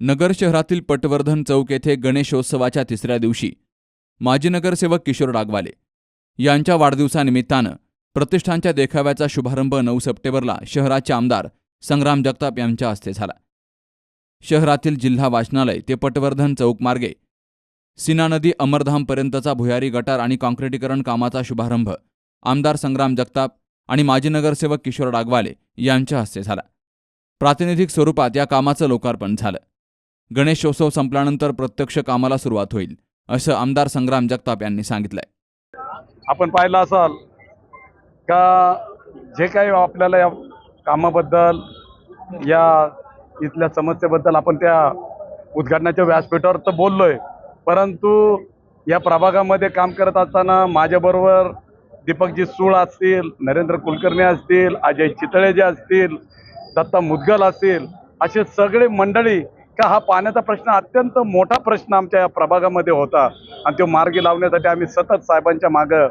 नगर शहरातील पटवर्धन चौक येथे गणेशोत्सवाच्या तिसऱ्या दिवशी माजी नगरसेवक किशोर डागवाले यांच्या वाढदिवसानिमित्तानं प्रतिष्ठानच्या देखाव्याचा शुभारंभ नऊ सप्टेंबरला शहराचे आमदार संग्राम जगताप यांच्या हस्ते झाला. शहरातील जिल्हा वाचनालय ते पटवर्धन चौक मार्गे सीना नदी अमरधामपर्यंतचा भुयारी गटार आणि काँक्रिटीकरण कामाचा शुभारंभ आमदार संग्राम जगताप आणि माजी नगरसेवक किशोर डागवाले यांच्या हस्ते झाला. प्रातिनिधिक स्वरूपात या कामाचं लोकार्पण झालं. गणेशोत्सव संपल्यानंतर प्रत्यक्ष कामाला सुरुवात होईल असं आमदार संग्राम जगताप यांनी सांगितलंय. आपण पाहिलं असाल का जे काही आपल्याला या कामाबद्दल या इथल्या समस्येबद्दल आपण त्या उद्घाटनाच्या व्यासपीठावर तर बोललोय परंतु या प्रभागामध्ये काम करत असताना माझ्याबरोबर दीपकजी सूळ असतील नरेंद्र कुलकर्णी असतील अजय चितळे जे असतील दत्ता मुदगल असतील असे सगळे मंडळी का हा पाण्याचा प्रश्न अत्यंत मोठा प्रश्न आमच्या या प्रभागामध्ये होता. आणि तो मार्गी लावण्यासाठी आम्ही सतत साहेबांच्या मागं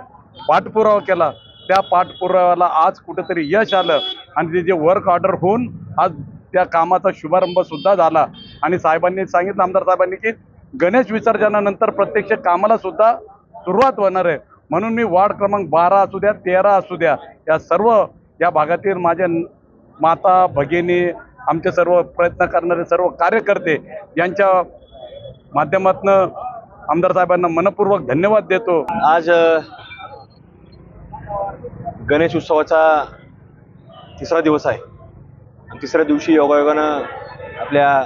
पाठपुरावा केला. त्या पाठपुराव्याला आज कुठेतरी यश आलं. आणि ते जे वर्क ऑर्डर होऊन आज त्या कामाचा शुभारंभ सुद्धा झाला. आणि साहेबांनी सांगितलं आमदार साहेबांनी की गणेश विसर्जनानंतर प्रत्यक्ष कामाला सुद्धा सुरुवात होणार आहे. म्हणून मी वार्ड क्रमांक बारा असू द्या तेरा असू द्या या सर्व या भागातील माझ्या माता भगिनी आमचे सर्व प्रयत्न करणारे सर्व कार्यकर्ते यांच्या माध्यमातून आमदार साहेबांना मनपूर्वक धन्यवाद देतो. आज गणेश उत्सवाचा तिसरा दिवस आहे. आणि तिसऱ्या दिवशी योगायोगानं आपल्या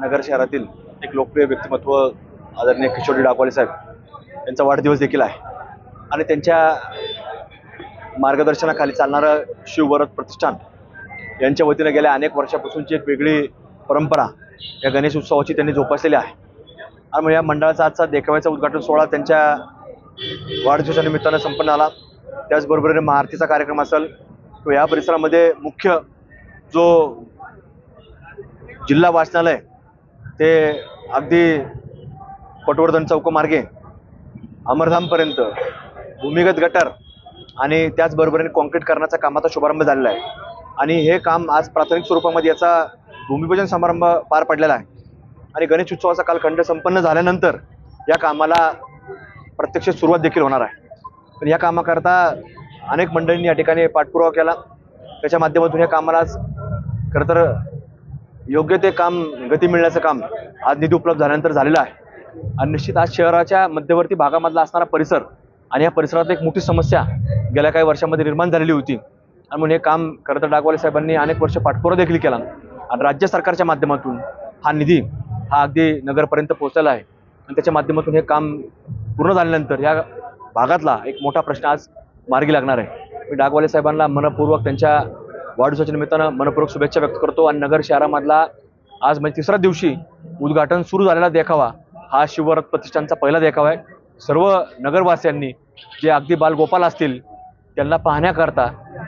नगर शहरातील एक लोकप्रिय व्यक्तिमत्व आदरणीय किशोरी डाकवाले साहेब यांचा वाढदिवस देखील आहे. आणि त्यांच्या मार्गदर्शनाखाली चालणारं शिववरत प्रतिष्ठान यांच्या वतीनं गेल्या अनेक वर्षापासूनची एक वेगळी परंपरा या गणेश उत्सवाची त्यांनी जोपासलेली आहे. आणि म्हणजे या मंडळाचा आजचा देखाव्याचा उद्घाटन सोहळा त्यांच्या वाढदिवसाच्या निमित्तानं संपन्न आला त्याचबरोबर महाआरतीचा कार्यक्रम असेल तो या परिसरामध्ये मुख्य जो जिल्हा वाचनालय ते अगदी पटवर्धन चौकमार्गे अमरधामपर्यंत भूमिगत गटर आणि त्याचबरोबरीने कॉन्क्रीट करण्याचा कामाचा शुभारंभ झालेला आहे. आणि हे काम आज प्राथमिक स्वरूपामध्ये याचा भूमिपूजन समारंभ पार पडलेला आहे. आणि गणेश उत्सवाचा कालखंड संपन्न झाल्यानंतर या कामाला प्रत्यक्ष सुरुवात देखील होणार आहे. पण या कामाकरता अनेक मंडळींनी या ठिकाणी पाठपुरावा केला. त्याच्या माध्यमातून या कामाला आज खरं तर योग्य ते काम गती मिळण्याचं काम आज निधी उपलब्ध झाल्यानंतर झालेलं आहे. आणि निश्चित आज शहराच्या मध्यवर्ती भागामधला असणारा परिसर आणि या परिसरात एक मोठी समस्या गेल्या काही वर्षामध्ये निर्माण झालेली होती. आणि म्हणून हे काम खरं तर डागवाले साहेबांनी अनेक वर्ष पाठपुरा देखील केला. आणि राज्य सरकारच्या माध्यमातून हा निधी हा अगदी नगरपर्यंत पोहोचलेला आहे. आणि त्याच्या माध्यमातून हे काम पूर्ण झाल्यानंतर ह्या भागातला एक मोठा प्रश्न आज मार्गी लागणार आहे. मी डागवाले साहेबांना मनपूर्वक त्यांच्या वाढदिवसाच्या निमित्तानं मनपूर्वक शुभेच्छा व्यक्त करतो आणि नगर शहरामधला आज म्हणजे तिसऱ्या दिवशी उद्घाटन सुरू झालेला देखावा हा शिवरथ प्रतिष्ठानचा पहिला देखावा आहे. सर्व नगरवासियांनी जे अगदी बालगोपाल असतील त्यांना पाहण्याकरता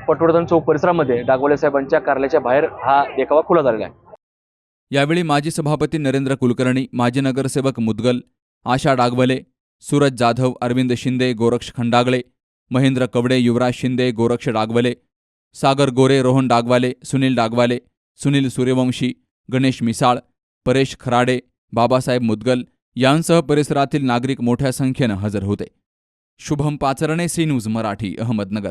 पटवर्धन चौक परिसरामध्ये डागवाले साहेबांच्या कार्यालयाच्या बाहेर हा देखावा खुला झालेला आहे. यावेळी माजी सभापती नरेंद्र कुलकर्णी माजी नगरसेवक मुदगल आशा डागवले सूरज जाधव अरविंद शिंदे गोरक्ष खंडागळे महेंद्र कवडे युवराज शिंदे गोरक्ष डागवले सागर गोरे रोहन डागवाले सुनील डागवाले सुनील सूर्यवंशी गणेश मिसाळ परेश खराडे बाबासाहेब मुदगल यांसह परिसरातील नागरिक मोठ्या संख्येनं हजर होते. Shubham Pacharane C News Marathi Ahmednagar.